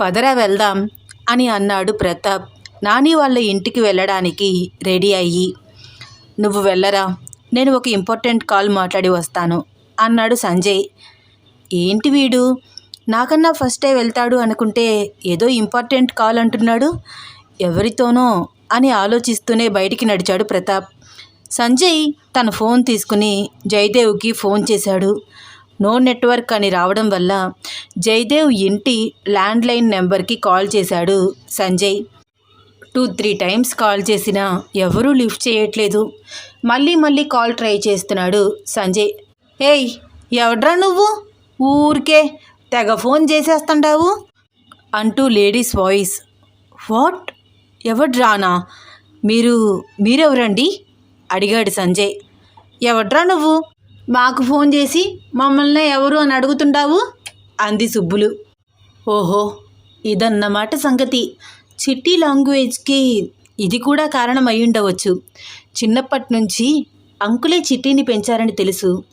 పదరా వెళ్దాం అని అన్నాడు ప్రతాప్. నాని వాళ్ళ ఇంటికి వెళ్ళడానికి రెడీ అయ్యి నువ్వు వెళ్ళరా? నేను ఒక ఇంపార్టెంట్ కాల్ మాట్లాడి వస్తాను అన్నాడు సంజయ్. ఏంటి వీడు? నాకన్నా ఫస్టే వెళ్తాడు అనుకుంటే ఏదో ఇంపార్టెంట్ కాల్ అంటున్నాడు? ఎవరితోనో? అని ఆలోచిస్తూనే బయటికి నడిచాడు ప్రతాప్. సంజయ్ తన ఫోన్ తీసుకుని జయదేవ్కి ఫోన్ చేశాడు. నో నెట్వర్క్ అని రావడం వల్ల జయదేవ్ ఇంటి ల్యాండ్లైన్ నెంబర్కి కాల్ చేశాడు Sanjay. Two three times call చేసినా ఎవరూ లిఫ్ట్ చేయట్లేదు. మళ్ళీ మళ్ళీ కాల్ ట్రై చేస్తున్నాడు సంజయ్. ఏయ్ ఎవడ్రా నువ్వు? ఊరికే తెగ ఫోన్ చేసేస్తుంటావు? అంటూ లేడీస్ వాయిస్. వాట్? ఎవడ్రానా? మీరు మీరెవరండి? అడిగాడు సంజయ్. ఎవడ్రా నువ్వు? మాకు ఫోన్ చేసి మమ్మల్ని ఎవరు అని అడుగుతుంటావు? అంది సుబ్బులు. ఓహో ఇదన్నమాట సంగతి. చిట్టి లాంగ్వేజ్కి ఇది కూడా కారణం అయి ఉండవచ్చు చిన్నప్పటి నుంచి అంకులే చిట్టిని పెంచారని తెలుసు.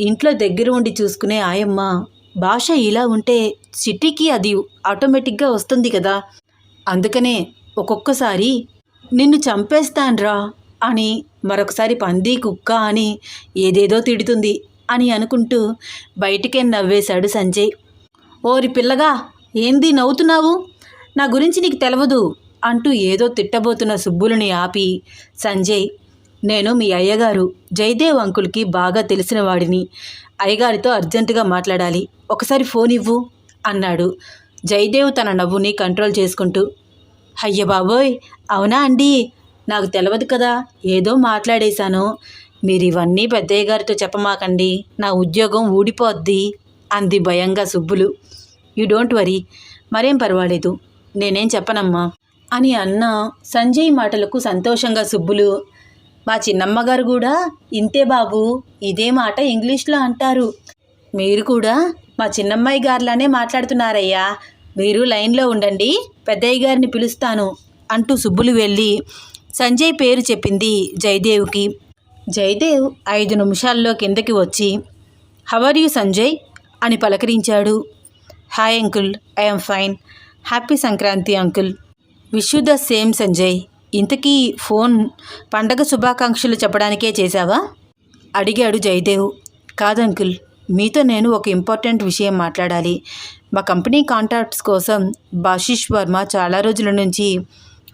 ఇంట్లో దగ్గర ఉండి చూసుకునే ఆయమ్మ భాష ఇలా ఉంటే చిట్టికి అది ఆటోమేటిక్గా వస్తుంది కదా. అందుకనే ఒక్కొక్కసారి నిన్ను చంపేస్తాన్రా అని మరొకసారి పంది కుక్క అని ఏదేదో తిడుతుంది అని అనుకుంటూ బయటికే నవ్వేశాడు సంజయ్. ఓరి పిల్లగా ఏంది నవ్వుతున్నావు? నా గురించి నీకు తెలవదు అంటూ ఏదో తిట్టబోతున్న సుబ్బులని ఆపి సంజయ్. నేను మీ అయ్యగారు జయదేవ్ అంకుల్కి బాగా తెలిసిన వాడిని. అయ్యగారితో అర్జెంటుగా మాట్లాడాలి. ఒకసారి ఫోన్ ఇవ్వు అన్నాడు. జయదేవ్ తన నవ్వుని కంట్రోల్ చేసుకుంటూ అయ్య బాబోయ్ అవునా అండి? నాకు తెలియదు కదా ఏదో మాట్లాడేశాను. మీరు ఇవన్నీ పెద్దయ్య గారితో చెప్పమాకండి నా ఉద్యోగం ఊడిపోద్ది అంది భయంగా సుబ్బులు. యూ డోంట్ వరీ మరేం పర్వాలేదు నేనేం చెప్పనమ్మా అని అన్న సంజయ్ మాటలకు సంతోషంగా సుబ్బులు. మా చిన్నమ్మగారు కూడా ఇంతే బాబు ఇదే మాట ఇంగ్లీష్లో అంటారు. మీరు కూడా మా చిన్నమ్మాయి గారిలానే మాట్లాడుతున్నారయ్యా మీరు లైన్లో ఉండండి పెద్దయ్య గారిని పిలుస్తాను అంటూ సుబ్బులు వెళ్ళి సంజయ్ పేరు చెప్పింది జయదేవ్కి. జయదేవ్ ఐదు నిమిషాల్లో కిందకి వచ్చి హవర్ యూ సంజయ్? అని పలకరించాడు. Hi uncle I'm fine happy Sankranti uncle wish the same Sanjay. ఇంతకీ ఫోన్ పండగ శుభాకాంక్షలు చెప్పడానికే చేశావా? అడిగాడు జయదేవ్. కాదు అంకుల్ మీతో నేను ఒక ఇంపార్టెంట్ విషయం మాట్లాడాలి. మా కంపెనీ కాంట్రాక్ట్స్ కోసం బాషిష్ వర్మ చాలా రోజుల నుంచి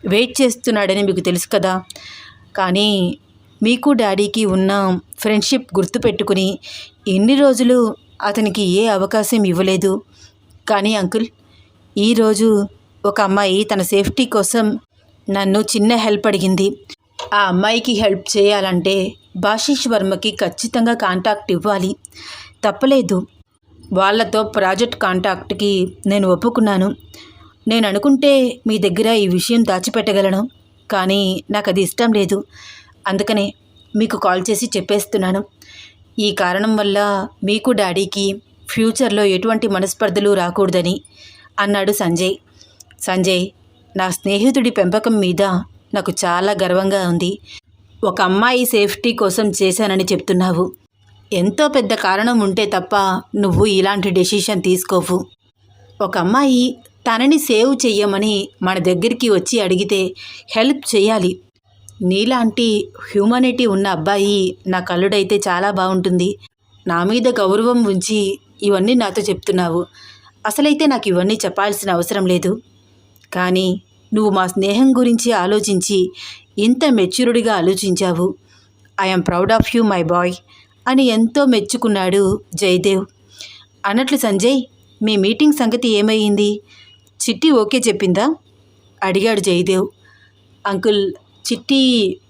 వెయిట్ చేస్తున్నాడని మీకు తెలుసు కదా. కానీ మీకు డాడీకి ఉన్న ఫ్రెండ్షిప్ గుర్తుపెట్టుకుని ఎన్ని రోజులు అతనికి ఏ అవకాశం ఇవ్వలేదు. కానీ అంకుల్ ఈరోజు ఒక అమ్మాయి తన సేఫ్టీ కోసం నన్ను చిన్న హెల్ప్ అడిగింది. ఆ అమ్మాయికి హెల్ప్ చేయాలంటే భాషిష్ వర్మకి ఖచ్చితంగా కాంటాక్ట్ ఇవ్వాలి. తప్పలేదు. వాళ్ళతో ప్రాజెక్ట్ కాంటాక్ట్కి నేను ఒప్పుకున్నాను. నేను అనుకుంటే మీ దగ్గర ఈ విషయం దాచిపెట్టగలను. కానీ నాకు అది ఇష్టం లేదు. అందుకనే మీకు కాల్ చేసి చెప్పేస్తున్నాను. ఈ కారణం వల్ల మీకు డాడీకి ఫ్యూచర్లో ఎటువంటి మనస్పర్ధలు రాకూడదని అన్నాడు సంజయ్. సంజయ్ నా స్నేహితుడి పెంపకం మీద నాకు చాలా గర్వంగా ఉంది. ఒక అమ్మాయి సేఫ్టీ కోసం చేశానని చెప్తున్నావు. ఎంతో పెద్ద కారణం ఉంటే తప్ప నువ్వు ఇలాంటి డెసిషన్ తీసుకోవు ఒక అమ్మాయి తనని సేవ్ చెయ్యమని మన దగ్గరికి వచ్చి అడిగితే హెల్ప్ చేయాలి నీలాంటి హ్యూమనిటీ ఉన్న అబ్బాయి నా కల్లుడైతే చాలా బాగుంటుంది. నా మీద గౌరవం ఉంచి ఇవన్నీ నాతో చెప్తున్నావు. అసలైతే నాకు ఇవన్నీ చెప్పాల్సిన అవసరం లేదు. కానీ నువ్వు మా స్నేహం గురించి ఆలోచించి ఇంత మెచ్యూర్డ్గా ఆలోచించావు. I'm proud of you my boy అని ఎంతో మెచ్చుకున్నాడు జయదేవ్. అన్నట్లు సంజయ్ మీ మీటింగ్ సంగతి ఏమైంది చిట్టి ఓకే చెప్పిందా? అడిగాడు Jayadev. Uncle Chitti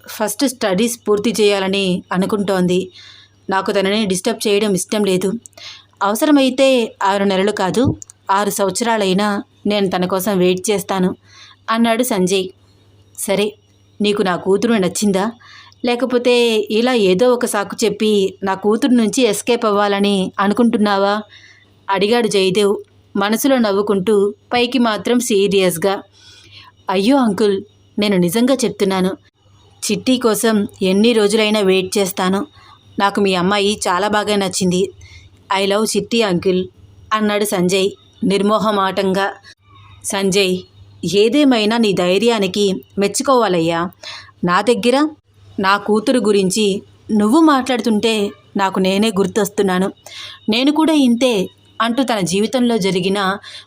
first studies పూర్తి చేయాలని అనుకుంటోంది. నాకు తనని డిస్టర్బ్ చేయడం ఇష్టం లేదు. అవసరమైతే ఆరు నెలలు కాదు ఆరు సంవత్సరాలైనా నేను తన కోసం వెయిట్ చేస్తాను అన్నాడు సంజయ్. సరే నీకు నా కూతురు నచ్చిందా? లేకపోతే ఇలా ఏదో ఒక సాకు చెప్పి నా కూతురు నుంచి ఎస్కేప్ అవ్వాలని అనుకుంటున్నావా? అడిగాడు జయదేవ్. మనసులో నవ్వుకుంటూ పైకి మాత్రం సీరియస్గా అయ్యో అంకుల్ నేను నిజంగా చెప్తున్నాను. చిట్టి కోసం ఎన్ని రోజులైనా వెయిట్ చేస్తాను. నాకు మీ అమ్మాయి చాలా బాగా నచ్చింది. ఐ లవ్ చిట్టి అంకుల్ అన్నాడు సంజయ్ నిర్మోహమాటంగా. సంజయ్ ఏదేమైనా నీ ధైర్యానికి మెచ్చుకోవాలయ్యా. నా దగ్గర నా కూతురు గురించి నువ్వు మాట్లాడుతుంటే నాకు నేనే గుర్తొస్తున్నాను. నేను కూడా ఇంతే అంటూ తన జీవితంలో జరిగిన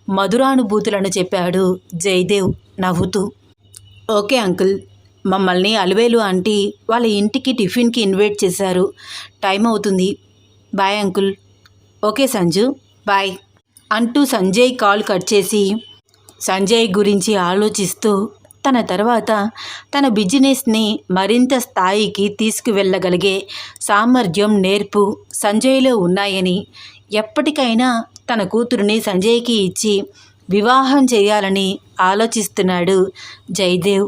మధురానుభూతులను చెప్పాడు జయదేవ్ నవ్వుతూ. ఓకే అంకుల్ మమ్మల్ని అలవేలు ఆంటీ వాళ్ళ ఇంటికి టిఫిన్కి ఇన్వైట్ చేశారు. టైం అవుతుంది. Bye uncle. Okay Sanju. Bye. అంటూ సంజయ్ కాల్ కట్ చేసి సంజయ్ గురించి ఆలోచిస్తూ తన తర్వాత తన బిజినెస్ని మరింత స్థాయికి తీసుకువెళ్ళగలిగే సామర్థ్యం నేర్పు సంజయ్లో ఉన్నాయని ఎప్పటికైనా తన కూతురుని సంజయ్కి ఇచ్చి వివాహం చేయాలని ఆలోచిస్తున్నాడు జయదేవ్.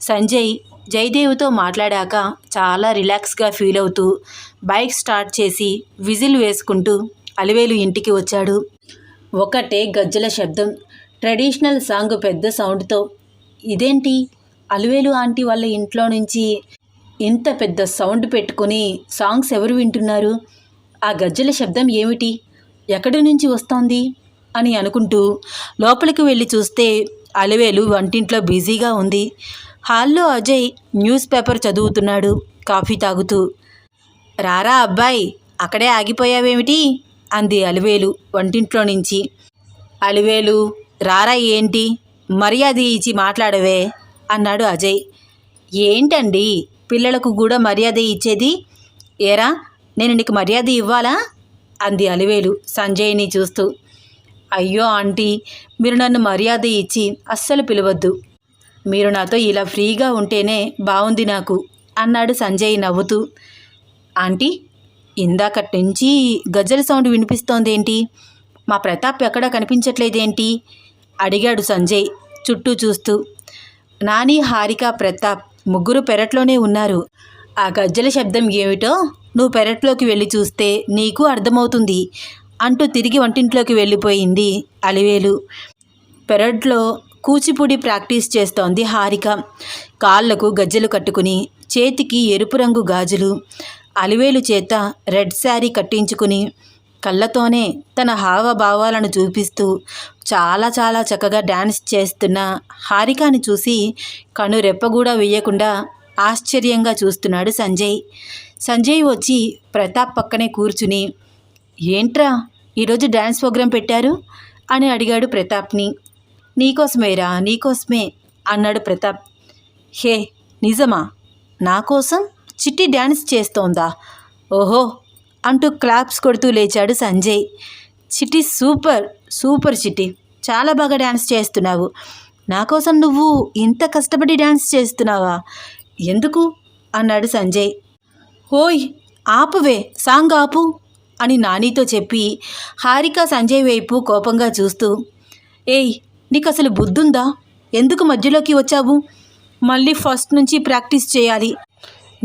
సంజయ్ జయదేవ్తో మాట్లాడాక చాలా రిలాక్స్గా ఫీల్ అవుతూ బైక్ స్టార్ట్ చేసి విజిల్ వేసుకుంటూ అలివేలు ఇంటికి వచ్చాడు. ఒకటే గజ్జల శబ్దం ట్రెడిషనల్ సాంగ్ పెద్ద సౌండ్తో ఇదేంటి? అలివేలు ఆంటీ వాళ్ళ ఇంట్లో నుంచి ఇంత పెద్ద సౌండ్ పెట్టుకుని సాంగ్స్ ఎవరు వింటున్నారు? ఆ గజ్జల శబ్దం ఏమిటి? ఎక్కడి నుంచి వస్తోంది? అని అనుకుంటూ లోపలికి వెళ్ళి చూస్తే అలివేలు వంటింట్లో బిజీగా ఉంది. హాల్లో అజయ్ న్యూస్ పేపర్ చదువుతున్నాడు కాఫీ తాగుతూ. రారా అబ్బాయి అక్కడే ఆగిపోయావేమిటి? అంది అలివేలు వంటింట్లో నుంచి. అలివేలు రారా ఏంటి? మర్యాద ఇచ్చి మాట్లాడవే అన్నాడు అజయ్. ఏంటండి? పిల్లలకు కూడా మర్యాద ఇచ్చేది? ఏరా నేను నీకు మర్యాద ఇవ్వాలా? అంది అలివేలు సంజయ్ని చూస్తూ. అయ్యో ఆంటీ మీరు నన్ను మర్యాద ఇచ్చి అస్సలు పిలవద్దు. మీరు నాతో ఇలా ఫ్రీగా ఉంటేనే బాగుంది నాకు అన్నాడు సంజయ్ నవ్వుతూ. ఆంటీ ఇందాకటి నుంచి గజ్జల సౌండ్ వినిపిస్తోందేంటి? మా ప్రతాప్ ఎక్కడా కనిపించట్లేదేంటి? అడిగాడు సంజయ్ చుట్టూ చూస్తూ. నాని హారిక ప్రతాప్ ముగ్గురు పెరట్లోనే ఉన్నారు. ఆ గజ్జల శబ్దం ఏమిటో నువ్వు పెరట్లోకి వెళ్ళి చూస్తే నీకు అర్థమవుతుంది అంటూ తిరిగి వంటింట్లోకి వెళ్ళిపోయింది అలివేలు. పెరట్లో కూచిపూడి ప్రాక్టీస్ చేస్తోంది హారిక. కాళ్ళకు గజ్జెలు కట్టుకుని చేతికి ఎరుపు రంగు గాజులు. అలివేలు చేత రెడ్ శారీ కట్టించుకుని కళ్ళతోనే తన హావభావాలను చూపిస్తూ చాలా చాలా చక్కగా డ్యాన్స్ చేస్తున్న హారికాని చూసి కను రెప్పగూడా వేయకుండా ఆశ్చర్యంగా చూస్తున్నాడు సంజయ్. సంజయ్ వచ్చి ప్రతాప్ పక్కనే కూర్చుని ఏంట్రా ఈరోజు డ్యాన్స్ ప్రోగ్రాం పెట్టారు? అని అడిగాడు ప్రతాప్ని. నీకోసమేరా నీకోసమే అన్నాడు ప్రతాప్. హే నిజమా? నా కోసం చిట్టి డ్యాన్స్ చేస్తోందా? ఓహో అంటూ క్లాప్స్ కొడుతూ లేచాడు సంజయ్. చిట్టి సూపర్ సూపర్ చిట్టి. చాలా బాగా డ్యాన్స్ చేస్తున్నావు. నా కోసం నువ్వు ఇంత కష్టపడి డ్యాన్స్ చేస్తున్నావా? ఎందుకు? అన్నాడు సంజయ్. ఓయ్ ఆపువే సాంగ్ ఆపు అని నానితో చెప్పి హారిక సంజయ్ వైపు కోపంగా చూస్తూ ఏయ్ నీకు అసలు బుద్ధుందా? ఎందుకు మధ్యలోకి వచ్చావు? మళ్ళీ ఫస్ట్ నుంచి ప్రాక్టీస్ చేయాలి.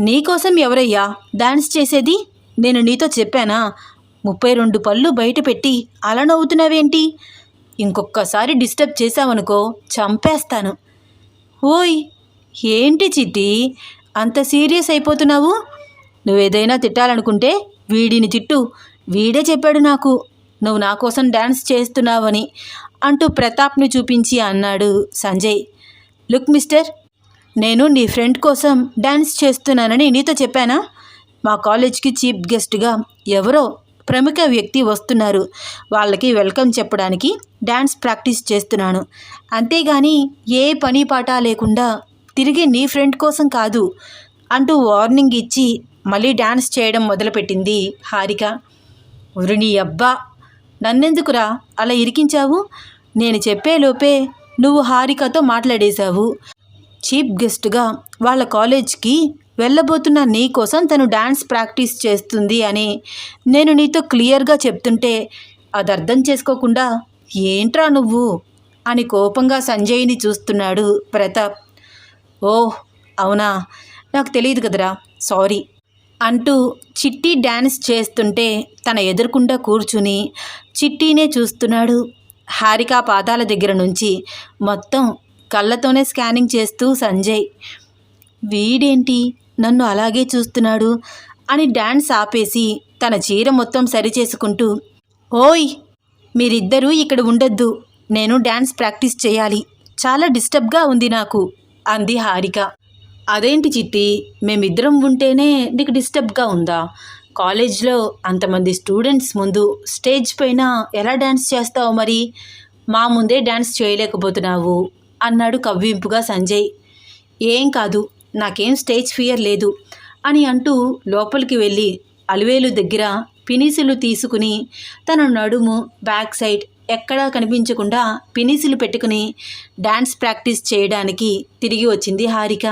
నీకోసం ఎవరయ్యా డాన్స్ చేసేది? నేను నీతో చెప్పానా? ముప్పై రెండు పళ్ళు బయట పెట్టి అలా నవ్వుతున్నావేంటి? ఇంకొక్కసారి డిస్టర్బ్ చేశావనుకో చంపేస్తాను. ఓయ్ ఏంటి చిట్టి? అంత సీరియస్ అయిపోతున్నావు? నువ్వేదైనా తిట్టాలనుకుంటే వీడిని తిట్టు. వీడే చెప్పాడు నాకు. నువ్వు నా కోసం డ్యాన్స్ చేస్తున్నావని అంటూ ప్రతాప్ని చూపించి అన్నాడు సంజయ్. లుక్ మిస్టర్ నేను నీ ఫ్రెండ్ కోసం డ్యాన్స్ చేస్తున్నానని నీతో చెప్పానా? మా కాలేజ్కి చీఫ్ గెస్ట్గా ఎవరో ప్రముఖ వ్యక్తి వస్తున్నారు. వాళ్ళకి వెల్కమ్ చెప్పడానికి డ్యాన్స్ ప్రాక్టీస్ చేస్తున్నాను. అంతేగాని ఏ పని పాట లేకుండా తిరిగి నీ ఫ్రెండ్ కోసం కాదు అంటూ వార్నింగ్ ఇచ్చి మళ్ళీ డ్యాన్స్ చేయడం మొదలుపెట్టింది హారిక. ఉరి అబ్బా! నన్నెందుకురా? అలా ఇరికించావు? నేను చెప్పేలోపే నువ్వు హారికతో మాట్లాడేశావు. చీఫ్ గెస్ట్గా వాళ్ళ కాలేజ్కి వెళ్ళబోతున్న నీ కోసం తను డాన్స్ ప్రాక్టీస్ చేస్తుంది అని నేను నీతో క్లియర్గా చెప్తుంటే అది అర్థం చేసుకోకుండా ఏంట్రా నువ్వు? అని కోపంగా సంజయ్ని చూస్తున్నాడు ప్రతాప్. ఓహ్! అవునా? నాకు తెలియదు కదరా. సారీ. అంటూ చిట్టి డ్యాన్స్ చేస్తుంటే తన ఎదురుకుండా కూర్చుని చిట్టీనే చూస్తున్నాడు. హారిక పాదాల దగ్గర నుంచి మొత్తం కళ్ళతోనే స్కానింగ్ చేస్తూ సంజయ్ వీడేంటి? నన్ను అలాగే చూస్తున్నాడు అని డ్యాన్స్ ఆపేసి తన చీర మొత్తం సరిచేసుకుంటూ ఓయ్ మీరిద్దరూ ఇక్కడ ఉండొద్దు. నేను డ్యాన్స్ ప్రాక్టీస్ చేయాలి. చాలా డిస్టర్బ్గా ఉంది నాకు అంది హారిక. అదేంటి చిట్టి? మేమిద్దరం ఉంటేనే నీకు డిస్టర్బ్గా ఉందా? కాలేజ్లో అంతమంది స్టూడెంట్స్ ముందు స్టేజ్ పైన ఎలా డ్యాన్స్ చేస్తావు మరి? మా ముందే డ్యాన్స్ చేయలేకపోతున్నావు అన్నాడు కవ్వింపుగా సంజయ్. ఏం కాదు నాకేం స్టేజ్ ఫియర్ లేదు అని అంటూ లోపలికి వెళ్ళి అలివేలు దగ్గర పినిసులు తీసుకుని తన నడుము బ్యాక్ సైడ్ ఎక్కడా కనిపించకుండా పినిసులు పెట్టుకుని డ్యాన్స్ ప్రాక్టీస్ చేయడానికి తిరిగి వచ్చింది హారిక.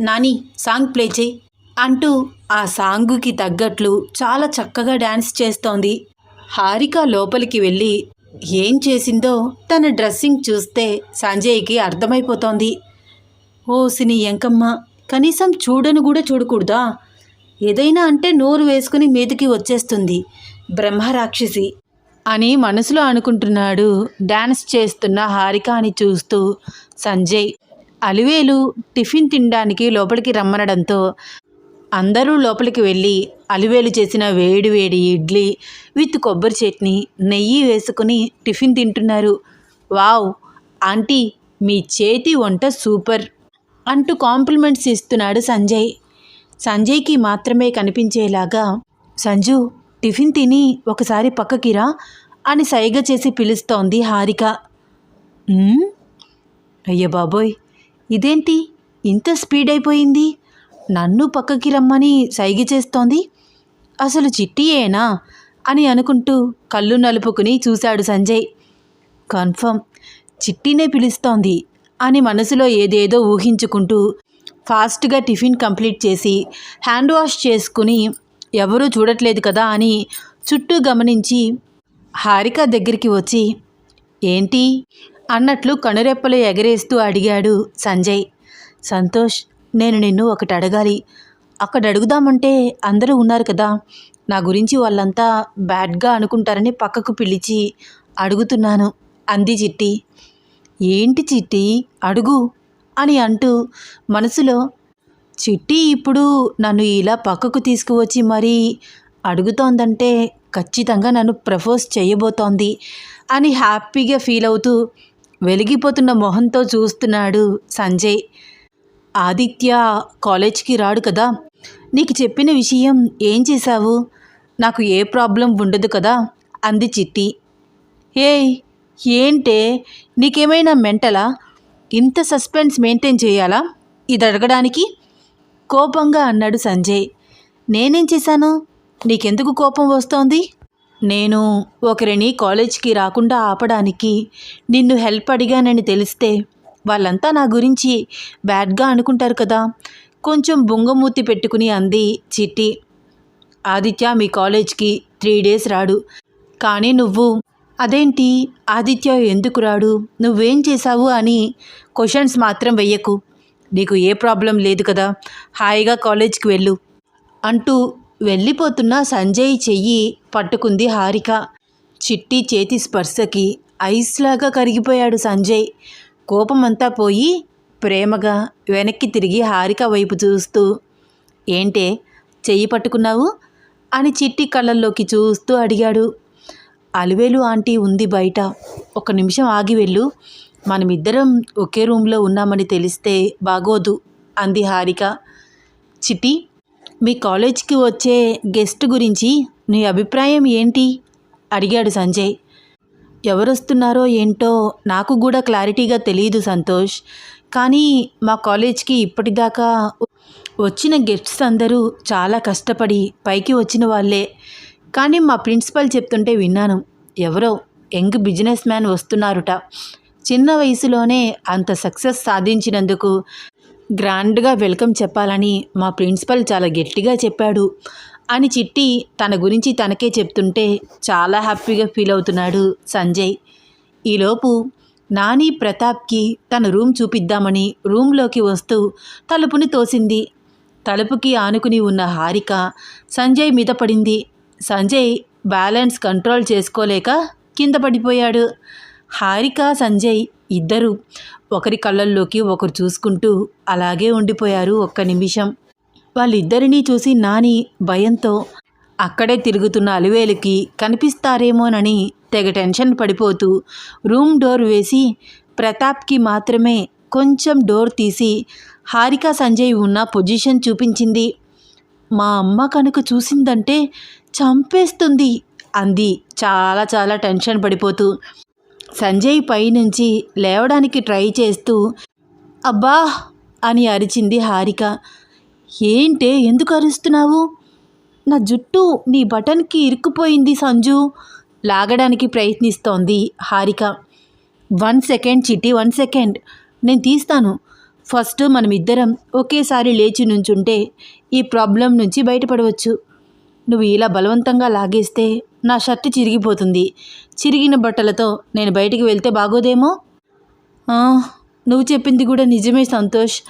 నాని సాంగ్ ప్లే చేయి అంటూ ఆ సాంగుకి తగ్గట్లు చాలా చక్కగా డ్యాన్స్ చేస్తోంది. హారిక లోపలికి వెళ్ళి ఏం చేసిందో తన డ్రెస్సింగ్ చూస్తే సంజయ్కి అర్థమైపోతోంది. ఓ సిని ఎంకమ్మ కనీసం చూడను కూడా చూడకూడదా? ఏదైనా అంటే నోరు వేసుకుని మీదకి వచ్చేస్తుంది బ్రహ్మరాక్షసి అని మనసులో అనుకుంటున్నాడు డ్యాన్స్ చేస్తున్న హారిక అని చూస్తూ సంజయ్. అలివేలు టిఫిన్ తినడానికి లోపలికి రమ్మనడంతో అందరూ లోపలికి వెళ్ళి అలివేలు చేసిన వేడి వేడి ఇడ్లీ విత్ కొబ్బరి చట్నీ నెయ్యి వేసుకుని టిఫిన్ తింటున్నారు. వావ్! ఆంటీ మీ చేతి వంట సూపర్! అంటూ కాంప్లిమెంట్స్ ఇస్తున్నాడు సంజయ్. సంజయ్కి మాత్రమే కనిపించేలాగా సంజు టిఫిన్ తిని ఒకసారి పక్కకిరా అని సైగ చేసి పిలుస్తోంది హారిక. అయ్య బాబోయ్! ఇదేంటి? ఇంత స్పీడ్ అయిపోయింది నన్ను పక్కకి రమ్మని సైగి చేస్తోంది? అసలు చిట్టియేనా? అని అనుకుంటూ కళ్ళు నలుపుకుని చూశాడు సంజయ్. కన్ఫర్మ్. చిట్టినే పిలుస్తోంది అని మనసులో ఏదేదో ఊహించుకుంటూ ఫాస్ట్గా టిఫిన్ కంప్లీట్ చేసి హ్యాండ్ వాష్ చేసుకుని ఎవరూ చూడట్లేదు కదా అని చుట్టూ గమనించి హారిక దగ్గరికి వచ్చి ఏంటి? అన్నట్లు కనురెప్పలు ఎగరేస్తూ అడిగాడు సంజయ్. సంతోష్ నేను నిన్ను ఒకటి అడగాలి అక్కడ అడుగుదామంటే అందరూ ఉన్నారు కదా. నా గురించి వాళ్ళంతా బ్యాడ్గా అనుకుంటారని పక్కకు పిలిచి అడుగుతున్నాను అంది చిట్టి. ఏంటి చిట్టి? అడుగు అని అంటూ మనసులో చిట్టి ఇప్పుడు నన్ను ఇలా పక్కకు తీసుకువచ్చి మరీ అడుగుతోందంటే ఖచ్చితంగా నన్ను ప్రపోజ్ చేయబోతోంది అని హ్యాపీగా ఫీల్ అవుతూ వెలిగిపోతున్న మొహంతో చూస్తున్నాడు సంజయ్. ఆదిత్య కాలేజ్కి రాడు కదా. నీకు చెప్పిన విషయం ఏం చేశావు? నాకు ఏ ప్రాబ్లం ఉండదు కదా? అంది చిట్టి. ఏయ్ ఏంటే? నీకేమైనా మెంటలా? ఇంత సస్పెన్స్ మెయింటైన్ చేయాలా? ఇది అడగడానికి? కోపంగా అన్నాడు సంజయ్. నేనేం చేశాను? నీకెందుకు కోపం వస్తోంది? నేను ఒకరిని కాలేజ్కి రాకుండా ఆపడానికి నిన్ను హెల్ప్ అడిగానని తెలిస్తే వాళ్ళంతా నా గురించి బ్యాడ్గా అనుకుంటారు కదా. కొంచెం బుంగమూతి పెట్టుకుని అంది చిట్టి. ఆదిత్య మీ కాలేజ్కి త్రీ డేస్ రాడు. కానీ నువ్వు అదేంటి? ఆదిత్య ఎందుకు రాడు? నువ్వేం చేశావు? అని క్వశ్చన్స్ మాత్రం వెయ్యకు. నీకు ఏ ప్రాబ్లం లేదు కదా. హాయిగా కాలేజ్కి వెళ్ళు అంటూ వెళ్ళిపోతున్న సంజయ్ చెయ్యి పట్టుకుంది హారిక. చిట్టి చేతి స్పర్శకి ఐస్లాగా కరిగిపోయాడు సంజయ్. కోపమంతా పోయి ప్రేమగా వెనక్కి తిరిగి హారిక వైపు చూస్తూ ఏంటే చెయ్యి పట్టుకున్నావు? అని చిట్టి కళ్ళల్లోకి చూస్తూ అడిగాడు. అలివేలు ఆంటీ ఉంది బయట. ఒక నిమిషం ఆగి వెళ్ళు. మనమిద్దరం ఒకే రూమ్లో ఉన్నామని తెలిస్తే బాగోదు అంది హారిక. చిట్టి మీ కాలేజ్కి వచ్చే గెస్ట్ గురించి నీ అభిప్రాయం ఏంటి? అడిగాడు సంజయ్. ఎవరొస్తున్నారో ఏంటో నాకు కూడా క్లారిటీగా తెలియదు సంతోష్. కానీ మా కాలేజ్కి ఇప్పటిదాకా వచ్చిన గెస్ట్స్ అందరూ చాలా కష్టపడి పైకి వచ్చిన వాళ్ళే. కానీ మా ప్రిన్సిపల్ చెప్తుంటే విన్నాను ఎవరో యంగ్ బిజినెస్ మ్యాన్ వస్తున్నారుట. చిన్న వయసులోనే అంత సక్సెస్ సాధించినందుకు గ్రాండ్గా వెల్కమ్ చెప్పాలని మా ప్రిన్సిపల్ చాలా గట్టిగా చెప్పాడు. అని చిట్టి తన గురించి తనకే చెప్తుంటే చాలా హ్యాపీగా ఫీల్ అవుతున్నాడు సంజయ్. ఈలోపు నాని ప్రతాప్కి తన రూమ్ చూపిద్దామని రూమ్లోకి వస్తూ తలుపుని తోసింది. తలుపుకి ఆనుకుని ఉన్న హారిక సంజయ్ మీద పడింది. సంజయ్ బ్యాలెన్స్ కంట్రోల్ చేసుకోలేక కింద పడిపోయాడు. హారిక సంజయ్ ఇద్దరు ఒకరి కళ్ళల్లోకి ఒకరు చూసుకుంటూ అలాగే ఉండిపోయారు ఒక్క నిమిషం. వాళ్ళిద్దరినీ చూసి నాని భయంతో అక్కడే తిరుగుతున్న అలివేలుకి కనిపిస్తారేమోనని తెగ టెన్షన్ పడిపోతూ రూమ్ డోర్ వేసి ప్రతాప్కి మాత్రమే కొంచెం డోర్ తీసి హారిక సంజయ్ ఉన్న పొజిషన్ చూపించింది. మా అమ్మ కనుక చూసిందంటే చంపేస్తుంది అంది. చాలా చాలా టెన్షన్ పడిపోతూ సంజయ్ పైనుంచి లేవడానికి ట్రై చేస్తూ అబ్బా అని అరిచింది హారిక. ఏంటే ఎందుకు అరుస్తున్నావు? నా జుట్టు నీ బటన్కి ఇరుక్కుపోయింది సంజు లాగడానికి ప్రయత్నిస్తోంది Harika. One second Chitti one second నేను తీస్తాను. ఫస్ట్ మనమిద్దరం ఒకేసారి లేచి నుంచుంటే ఈ ప్రాబ్లం నుంచి బయటపడవచ్చు. నువ్వు ఇలా బలవంతంగా లాగేస్తే నా షర్ట్ చిరిగిపోతుంది. చిరిగిన బట్టలతో నేను బయటికి వెళ్తే బాగోదేమో? నువ్వు చెప్పింది కూడా నిజమే సంతోష్.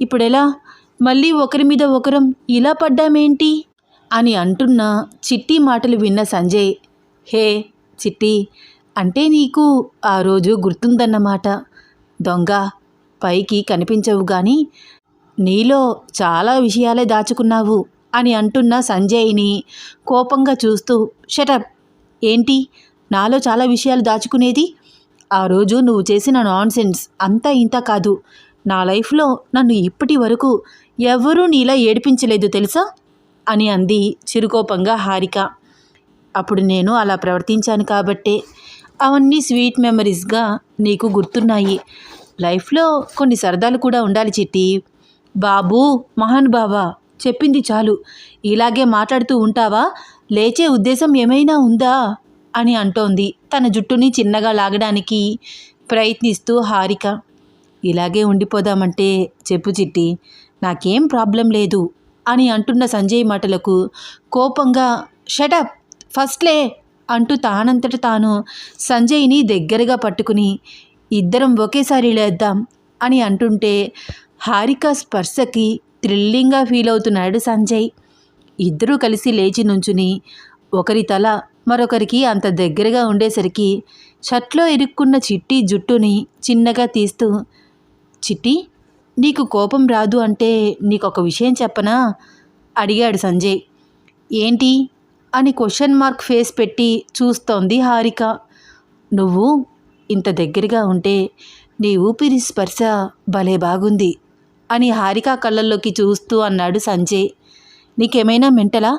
ఇప్పుడెలా? మళ్ళీ ఒకరి మీద ఒకరం ఇలా పడ్డామేంటి? అని అంటున్న చిట్టి మాటలు విన్న సంజయ్. హే చిట్టి అంటే నీకు ఆ రోజు గుర్తుందన్నమాట. దొంగ పైకి కనిపించవు కానీ నీలో చాలా విషయాలే దాచుకున్నావు. అని అంటున్న సంజయ్ని కోపంగా చూస్తూ షటప్ ఏంటి? నాలో చాలా విషయాలు దాచుకునేది? ఆ రోజు నువ్వు చేసిన నాన్సెన్స్ అంతా ఇంత కాదు. నా లైఫ్లో నన్ను ఇప్పటి వరకు ఎవరూ నీలా ఏడిపించలేదు తెలుసా? అని అంది చిరుకోపంగా హారిక. అప్పుడు నేను అలా ప్రవర్తించాను కాబట్టే అవన్నీ స్వీట్ మెమరీస్గా నీకు గుర్తున్నాయి. లైఫ్లో కొన్ని సరదాలు కూడా ఉండాలి చిట్టి. బాబు మహాన్ బాబా చెప్పింది చాలు. ఇలాగే మాట్లాడుతూ ఉంటావా? లేచే ఉద్దేశం ఏమైనా ఉందా? అని అంటోంది. తన జుట్టుని చిన్నగా లాగడానికి ప్రయత్నిస్తూ హారిక. ఇలాగే ఉండిపోదామంటే చెప్పు చిట్టి నాకేం ప్రాబ్లం లేదు అని అంటున్న సంజయ్ మాటలకు కోపంగా షటప్ ఫస్ట్లే అంటూ తానంతట తాను సంజయ్ని దగ్గరగా పట్టుకుని ఇద్దరం ఒకేసారి లేద్దాం అని అంటుంటే హారిక స్పర్శకి థ్రిల్లింగ్గా ఫీల్ అవుతున్నాడు సంజయ్. ఇద్దరూ కలిసి లేచి నుంచుని ఒకరి తల మరొకరికి అంత దగ్గరగా ఉండేసరికి షర్ట్లో ఇరుక్కున్న చిట్టి జుట్టుని చిన్నగా తీస్తూ చిట్టి నీకు కోపం రాదు అంటే నీకు ఒక విషయం చెప్పనా? అడిగాడు సంజయ్. ఏంటి? అని క్వశ్చన్ మార్క్ ఫేస్ పెట్టి చూస్తోంది హారిక. నువ్వు ఇంత దగ్గరగా ఉంటే నీ ఊపిరి స్పర్శ భలే బాగుంది. అని హారిక కళ్ళల్లోకి చూస్తూ అన్నాడు సంజయ్. నీకేమైనా మెంటలా?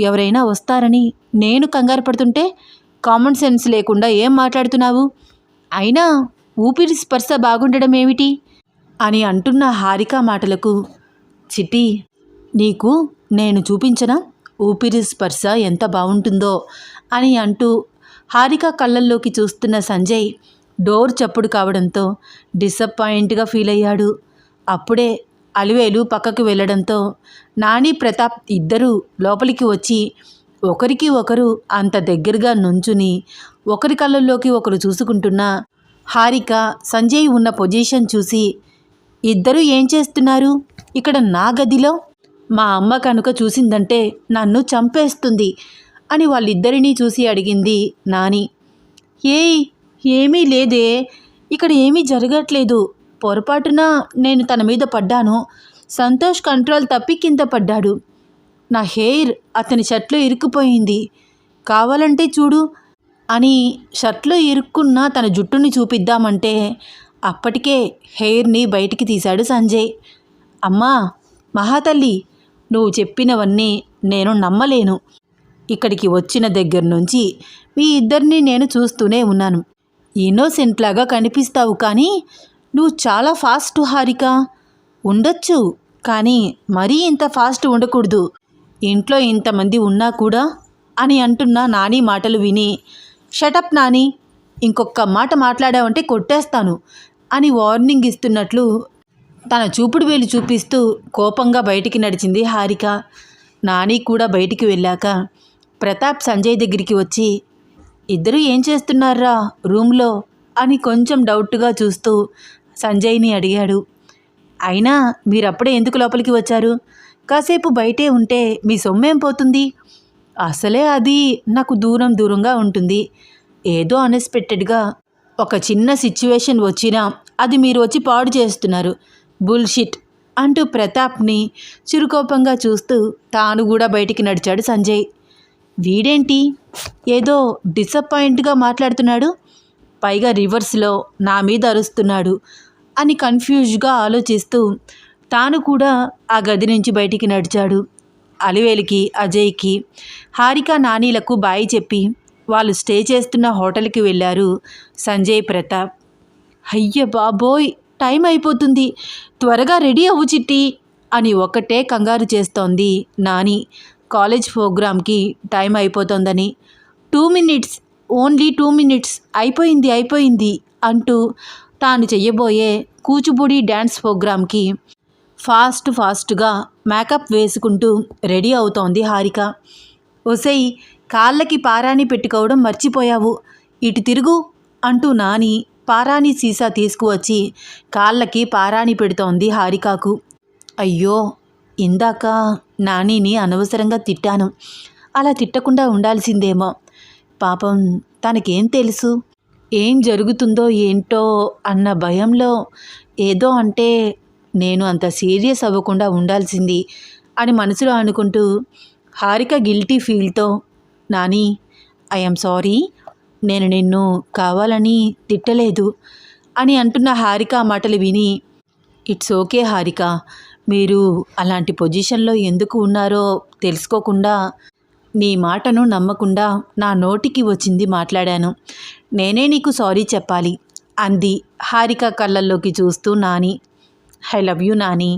ఎవరైనా వస్తారని నేను కంగారు పడుతుంటే కామన్ సెన్స్ లేకుండా ఏం మాట్లాడుతున్నావు? అయినా ఊపిరి స్పర్శ బాగుండడం ఏమిటి? అని అంటున్న హారిక మాటలకు చిట్టి నీకు నేను చూపించిన ఊపిరి స్పర్శ ఎంత బాగుంటుందో అని అంటూ హారిక కళ్ళల్లోకి చూస్తున్న సంజయ్ డోర్ చప్పుడు కావడంతో డిసప్పాయింట్గా ఫీల్ అయ్యాడు అప్పుడే అలివేలు పక్కకు వెళ్ళడంతో నాని ప్రతాప్ ఇద్దరూ లోపలికి వచ్చి ఒకరికి ఒకరు అంత దగ్గరగా నుంచుని ఒకరి కళ్ళల్లోకి ఒకరు చూసుకుంటున్న హారిక సంజయ్ ఉన్న పొజిషన్ చూసి ఇద్దరూ ఏం చేస్తున్నారు? ఇక్కడ నా గదిలో? మా అమ్మ కనుక చూసిందంటే నన్ను చంపేస్తుంది అని వాళ్ళిద్దరినీ చూసి అడిగింది నాని. ఏయ్ ఏమీ లేదే. ఇక్కడ ఏమీ జరగట్లేదు. పొరపాటున నేను తన మీద పడ్డాను. సంతోష్ కంట్రోల్ తప్పి కింద పడ్డాడు. నా హెయిర్ అతని షర్ట్లో ఇరుక్కుపోయింది. కావాలంటే చూడు అని షర్ట్లో ఇరుక్కున్న తన జుట్టుని చూపిద్దామంటే అప్పటికే హెయిర్ని బయటికి తీశాడు సంజయ్. అమ్మా మహాతల్లి నువ్వు చెప్పినవన్నీ నేను నమ్మలేను. ఇక్కడికి వచ్చిన దగ్గర నుంచి మీ ఇద్దరిని నేను చూస్తూనే ఉన్నాను. ఇన్నోసెంట్లాగా కనిపిస్తావు కానీ నువ్వు చాలా ఫాస్ట్ హారిక. ఉండొచ్చు కానీ మరీ ఇంత ఫాస్ట్ ఉండకూడదు. ఇంట్లో ఇంతమంది ఉన్నా కూడా అని అంటున్న నాని మాటలు విని షటప్ నాని. ఇంకొక మాట మాట్లాడావంటే కొట్టేస్తాను అని వార్నింగ్ ఇస్తున్నట్లు తన చూపుడు వేలు చూపిస్తూ కోపంగా బయటికి నడిచింది హారిక. నాని కూడా బయటికి వెళ్ళాక ప్రతాప్ సంజయ్ దగ్గరికి వచ్చి ఇద్దరూ ఏం చేస్తున్నారా రూమ్లో? అని కొంచెం డౌట్గా చూస్తూ సంజయ్ని అడిగాడు. అయినా మీరప్పుడే ఎందుకు లోపలికి వచ్చారు? కాసేపు బయటే ఉంటే మీ సొమ్మేం పోతుంది? అసలే అది నాకు దూరం దూరంగా ఉంటుంది. ఏదో అన్ఎక్స్పెక్టెడ్గా ఒక చిన్న సిచ్యువేషన్ వచ్చినా అది మీరు వచ్చి పాడు చేస్తున్నారు. బుల్షిట్! అంటూ ప్రతాప్ని చురుకోపంగా చూస్తూ తాను కూడా బయటికి నడిచాడు సంజయ్. వీడేంటి? ఏదో డిసప్పాయింట్గా మాట్లాడుతున్నాడు? పైగా రివర్స్లో నా మీద అరుస్తున్నాడు. అని కన్ఫ్యూజ్గా ఆలోచిస్తూ తాను కూడా ఆ గది నుంచి బయటికి నడిచాడు. అలివేలికి అజయ్కి హారిక నానీలకు బాయి చెప్పి వాళ్ళు స్టే చేస్తున్న హోటల్కి వెళ్ళారు సంజయ్ ప్రతాప్. అయ్య బాబోయ్! టైం అయిపోతుంది. త్వరగా రెడీ అవ్వు చిట్టి! అని ఒకటే కంగారు చేస్తోంది నాని. కాలేజ్ ప్రోగ్రామ్కి time అయిపోతోందని. Two minutes only two minutes అయిపోయింది అయిపోయింది అంటూ తాను చెయ్యబోయే కూచిపూడి డ్యాన్స్ ప్రోగ్రాంకి ఫాస్ట్ ఫాస్ట్గా మేకప్ వేసుకుంటూ రెడీ అవుతోంది హారిక. ఒసై కాళ్ళకి పారాణి పెట్టుకోవడం మర్చిపోయావు. ఇటు తిరుగు అంటూ నాని పారాణి సీసా తీసుకువచ్చి కాళ్ళకి పారాణి పెడుతోంది హారికకు. అయ్యో ఇందాక నానిని అనవసరంగా తిట్టాను. అలా తిట్టకుండా ఉండాల్సిందేమో. పాపం తనకేం తెలుసు? ఏం జరుగుతుందో ఏంటో అన్న భయంలో ఏదో అంటే నేను అంత సీరియస్ అవ్వకుండా ఉండాల్సింది అని మనసులో అనుకుంటూ హారిక గిల్టీ ఫీల్తో నాని ఐఎమ్ సారీ నేను నిన్ను కావాలని తిట్టలేదు అని అంటున్న హారిక మాటలు విని ఇట్స్ ఓకే హారిక మీరు అలాంటి పొజిషన్లో ఎందుకు ఉన్నారో తెలుసుకోకుండా నీ మాటను నమ్మకుండా నా నోటికి వచ్చింది మాట్లాడాను. నేనే నీకు సారీ చెప్పాలి అంది హారిక కళ్ళల్లోకి చూస్తూ Nani. I love you Nani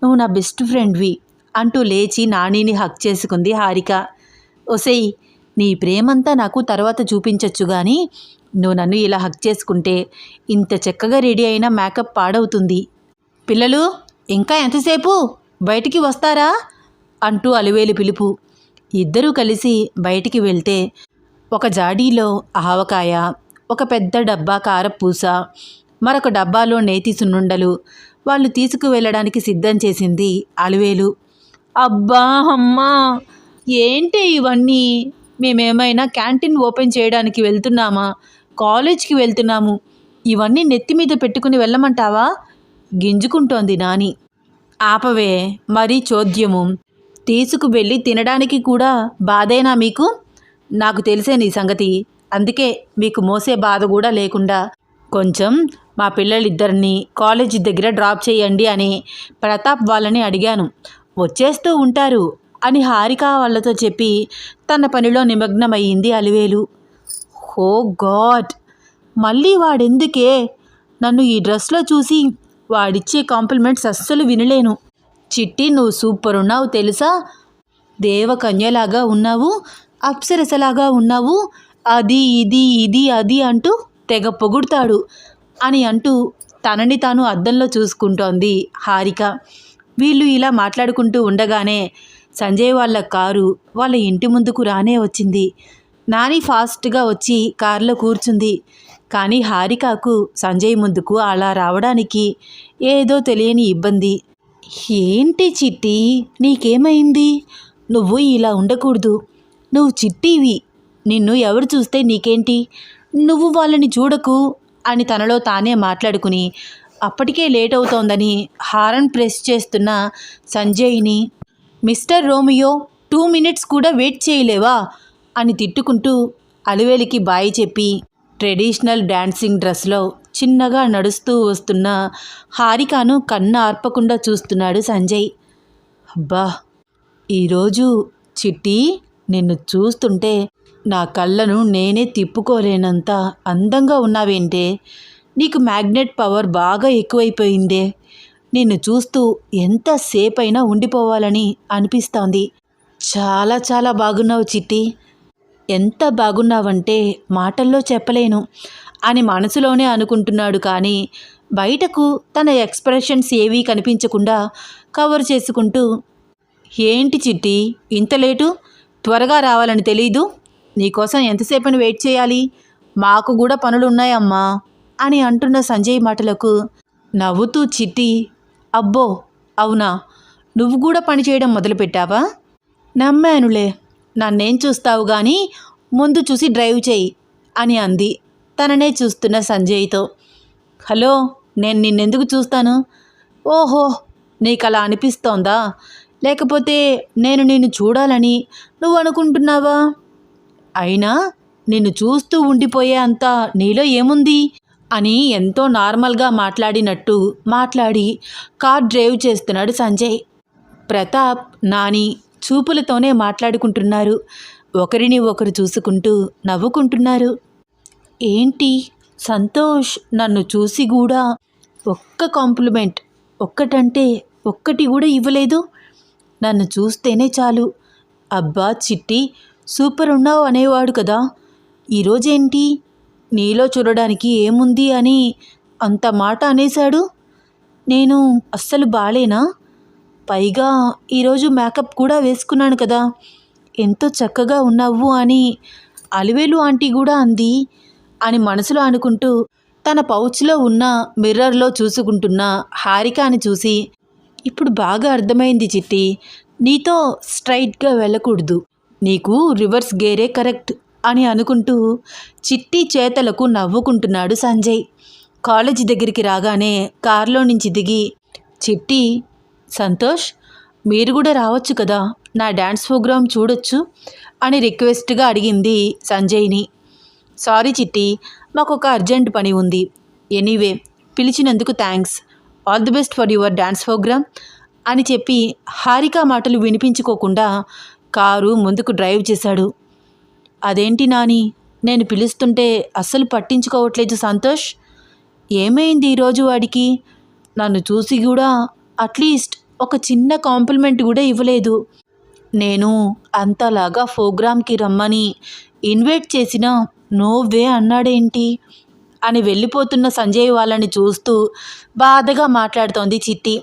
నువ్వు నా బెస్ట్ ఫ్రెండ్వి అంటూ లేచి నానిని హక్ చేసుకుంది హారిక. ఒసేయ్ నీ ప్రేమంతా నాకు తర్వాత చూపించొచ్చు కానీ నువ్వు నన్ను ఇలా హక్ చేసుకుంటే ఇంత చక్కగా రెడీ అయిన మేకప్ పాడవుతుంది. పిల్లలు ఇంకా ఎంతసేపు? బయటికి వస్తారా? అంటూ అలివేలు పిలుపు. ఇద్దరూ కలిసి బయటికి వెళ్తే ఒక జాడీలో ఆవకాయ ఒక పెద్ద డబ్బా కారపూస మరొక డబ్బాలో నేతి సున్నుండలు. వాళ్ళు తీసుకువెళ్ళడానికి సిద్ధం చేసింది అలివేలు. అబ్బా అమ్మా! ఏంటి ఇవన్నీ? మేమేమైనా క్యాంటీన్ ఓపెన్ చేయడానికి వెళ్తున్నామా? కాలేజ్కి వెళ్తున్నాము. ఇవన్నీ నెత్తి మీద పెట్టుకుని వెళ్ళమంటావా? గింజుకుంటోంది నాని. ఆపవే మరీ చోద్యము. తీసుకువెళ్ళి తినడానికి కూడా బాధేనా మీకు? నాకు తెలిసే నీ సంగతి. అందుకే మీకు మోసే బాధ కూడా లేకుండా కొంచెం మా పిల్లలిద్దరిని కాలేజీ దగ్గర డ్రాప్ చేయండి అని ప్రతాప్ వాళ్ళని అడిగాను. వచ్చేస్తూ ఉంటారు అని హారిక వాళ్ళతో చెప్పి తన పనిలో నిమగ్నమయ్యింది అలివేలు. హో గాడ్! మళ్ళీ వాడెందుకే? నన్ను ఈ డ్రెస్లో చూసి వాడిచ్చే కాంప్లిమెంట్స్ అస్సలు వినలేను. చిట్టి నువ్వు సూపర్ ఉన్నావు తెలుసా? దేవకన్యలాగా ఉన్నావు. అప్సరసలాగా ఉన్నావు. అది ఇది ఇది అది అంటూ తెగ పొగుడతాడు అని అంటూ తనని తాను అద్దంలో చూసుకుంటోంది హారిక. వీళ్ళు ఇలా మాట్లాడుకుంటూ ఉండగానే సంజయ్ వాళ్ళ కారు వాళ్ళ ఇంటి ముందుకు రానే వచ్చింది. నాని ఫాస్ట్గా వచ్చి కారులో కూర్చుంది. కానీ హారికకు సంజయ్ ముందుకు అలా రావడానికి ఏదో తెలియని ఇబ్బంది. ఏంటి చిట్టి నీకేమైంది? నువ్వు ఇలా ఉండకూడదు. నువ్వు చిట్టివి. నిన్ను ఎవరు చూస్తే నీకేంటి? నువ్వు వాళ్ళని చూడకు అని తనలో తానే మాట్లాడుకుని అప్పటికే లేట్ అవుతోందని హారన్ ప్రెస్ చేస్తున్న సంజయ్ని మిస్టర్ రోమియో టూ మినిట్స్ కూడా వెయిట్ చేయలేవా? అని తిట్టుకుంటూ అలివేలికి బాయ్ చెప్పి ట్రెడిషనల్ డాన్సింగ్ డ్రెస్లో చిన్నగా నడుస్తూ వస్తున్న హారికాను కన్ను ఆర్పకుండా చూస్తున్నాడు సంజయ్. అబ్బా! ఈరోజు చిట్టి? నిన్ను చూస్తుంటే నా కళ్ళను నేనే తిప్పుకోలేనంత అందంగా ఉన్నావేంటే? నీకు మ్యాగ్నెట్ పవర్ బాగా ఎక్కువైపోయిందే. నిన్ను చూస్తూ ఎంతసేపు అయినా ఉండిపోవాలని అనిపిస్తోంది. చాలా చాలా బాగున్నావు చిట్టి. ఎంత బాగున్నావంటే మాటల్లో చెప్పలేను అని మనసులోనే అనుకుంటున్నాడు కానీ బయటకు తన ఎక్స్ప్రెషన్స్ ఏవీ కనిపించకుండా కవర్ చేసుకుంటూ ఏంటి చిట్టి ఇంత లేటు? త్వరగా రావాలని తెలీదు. నీకోసం ఎంతసేపని వెయిట్ చేయాలి? మాకు కూడా పనులు ఉన్నాయమ్మా అని అంటున్న సంజయ్ మాటలకు నవ్వుతూ చిట్టి అబ్బో అవునా? నువ్వు కూడా పని చేయడం మొదలుపెట్టావా? నమ్మానులే. నన్నేం చూస్తావు కానీ ముందు చూసి డ్రైవ్ చేయి అని అంది. తననే చూస్తున్న సంజయ్తో. హలో నేను నిన్నెందుకు చూస్తాను? ఓహో నీకు అలా అనిపిస్తోందా? లేకపోతే నేను నిన్ను చూడాలని నువ్వు అనుకుంటున్నావా? అయినా నిన్ను చూస్తూ ఉండిపోయే అంత నీలో ఏముంది? అని ఎంతో నార్మల్గా మాట్లాడినట్టు మాట్లాడి కార్ డ్రైవ్ చేస్తున్నాడు సంజయ్. ప్రతాప్ నాని చూపులతోనే మాట్లాడుకుంటున్నారు. ఒకరిని ఒకరు చూసుకుంటూ నవ్వుకుంటున్నారు. ఏంటి? సంతోష్ నన్ను చూసి కూడా ఒక్క కాంప్లిమెంట్ ఒక్కటంటే ఒక్కటి కూడా ఇవ్వలేదు? నన్ను చూస్తేనే చాలు. అబ్బా చిట్టి సూపర్ ఉన్నావు అనేవాడు కదా. ఈరోజేంటి నీలో చూడడానికి ఏముంది అని అంత మాట అనేశాడు. నేను అస్సలు బాలేనా? పైగా ఈరోజు మేకప్ కూడా వేసుకున్నాను కదా. ఎంతో చక్కగా ఉన్నావు అని అలివేలు ఆంటీ కూడా అంది. అని మనసులో అనుకుంటూ తన పౌచ్లో ఉన్న మిర్రర్లో చూసుకుంటున్న హారికాని చూసి ఇప్పుడు బాగా అర్థమైంది చిట్టి. నీతో స్ట్రైట్గా వెళ్ళకూడదు. నీకు రివర్స్ గేరే కరెక్ట్ అని అనుకుంటూ చిట్టి చేతలకు నవ్వుకుంటున్నాడు సంజయ్. కాలేజీ దగ్గరికి రాగానే కారులో నుంచి దిగి చిట్టి సంతోష్ మీరు కూడా రావచ్చు కదా? నా డ్యాన్స్ ప్రోగ్రామ్ చూడొచ్చు? అని రిక్వెస్ట్గా అడిగింది సంజయ్ని. సారీ చిట్టి మాకు ఒక అర్జెంట్ పని ఉంది. Anyway పిలిచినందుకు thanks all the best for your dance programme అని చెప్పి హారిక మాటలు వినిపించుకోకుండా కారు ముందుకు డ్రైవ్ చేశాడు. అదేంటి నాని? నేను పిలుస్తుంటే అస్సలు పట్టించుకోవట్లేదు సంతోష్. ఏమైంది ఈరోజు వాడికి? నన్ను చూసి కూడా అట్లీస్ట్ ఒక చిన్న కాంప్లిమెంట్ కూడా ఇవ్వలేదు. నేను అంతలాగా ప్రోగ్రామ్కి రమ్మని ఇన్వైట్ చేసిన నో వే అన్నాడేంటి? అని వెళ్ళిపోతున్న సంజయ్ వాళ్ళని చూస్తూ బాధగా మాట్లాడుతోంది చిట్టి.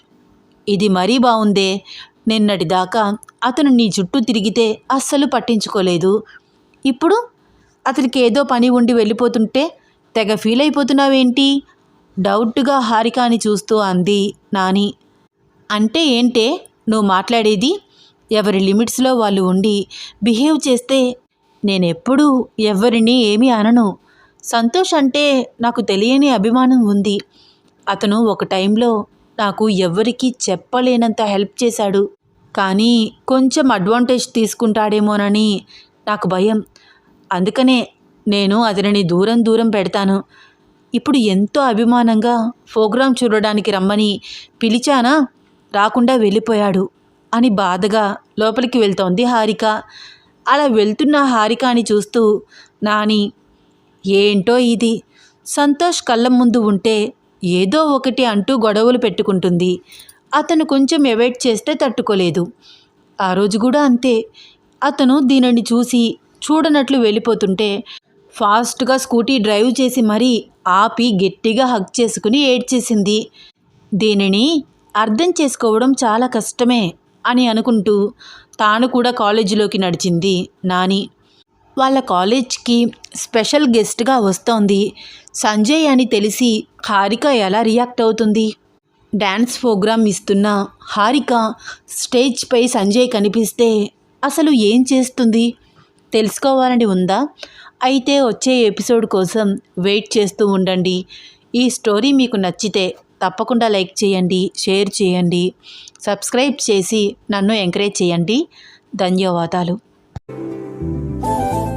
ఇది మరీ బాగుందే నిన్నటి దాకా అతను నీ చుట్టూ తిరిగితే అస్సలు పట్టించుకోలేదు. ఇప్పుడు అతనికి ఏదో పని ఉండి వెళ్ళిపోతుంటే తెగ ఫీల్ అయిపోతున్నావేంటి డౌట్గా హారికాని చూస్తూ అంది నాని. అంటే ఏంటే? నువ్వు మాట్లాడేది? ఎవరి లిమిట్స్లో వాళ్ళు ఉండి బిహేవ్ చేస్తే నేనెప్పుడూ ఎవరిని ఏమీ అనను. సంతోష్ అంటే నాకు తెలియని అభిమానం ఉంది. అతను ఒక టైంలో నాకు ఎవ్వరికీ చెప్పలేనంత హెల్ప్ చేశాడు. కానీ కొంచెం అడ్వాంటేజ్ తీసుకుంటాడేమోనని నాకు భయం. అందుకనే నేను అతనిని దూరం దూరం పెడతాను. ఇప్పుడు ఎంతో అభిమానంగా ప్రోగ్రాం చూడడానికి రమ్మని పిలిచానా? రాకుండా వెళ్ళిపోయాడు అని బాధగా లోపలికి వెళ్తోంది హారిక. అలా వెళ్తున్న హారికాని చూస్తూ నాని ఏంటో ఇది? సంతోష్ కళ్ళ ముందు ఉంటే ఏదో ఒకటి అంటూ గొడవలు పెట్టుకుంటుంది. అతను కొంచెం ఎవైట్ చేస్తే తట్టుకోలేదు. ఆ రోజు కూడా అంతే. అతను దీనిని చూసి చూడనట్లు వెళ్ళిపోతుంటే ఫాస్ట్గా స్కూటీ డ్రైవ్ చేసి మరీ ఆపి గట్టిగా హక్ చేసుకుని ఏడ్చేసింది. దీనిని అర్థం చేసుకోవడం చాలా కష్టమే అని అనుకుంటూ తాను కూడా కాలేజీలోకి నడిచింది నాని. వాళ్ళ కాలేజ్కి స్పెషల్ గెస్ట్గా వస్తోంది. సంజయ్ అని తెలిసి హారిక ఎలా రియాక్ట్ అవుతుంది? డ్యాన్స్ ప్రోగ్రామ్ ఇస్తున్న హారిక స్టేజ్పై సంజయ్ కనిపిస్తే అసలు ఏం చేస్తుంది? తెలుసుకోవాలని ఉందా? అయితే వచ్చే ఎపిసోడ్ కోసం వెయిట్ చేస్తూ ఉండండి. ఈ స్టోరీ మీకు నచ్చితే తప్పకుండా లైక్ చేయండి షేర్ చేయండి సబ్స్క్రైబ్ చేసి నన్ను ఎంకరేజ్ చేయండి. ధన్యవాదాలు. oh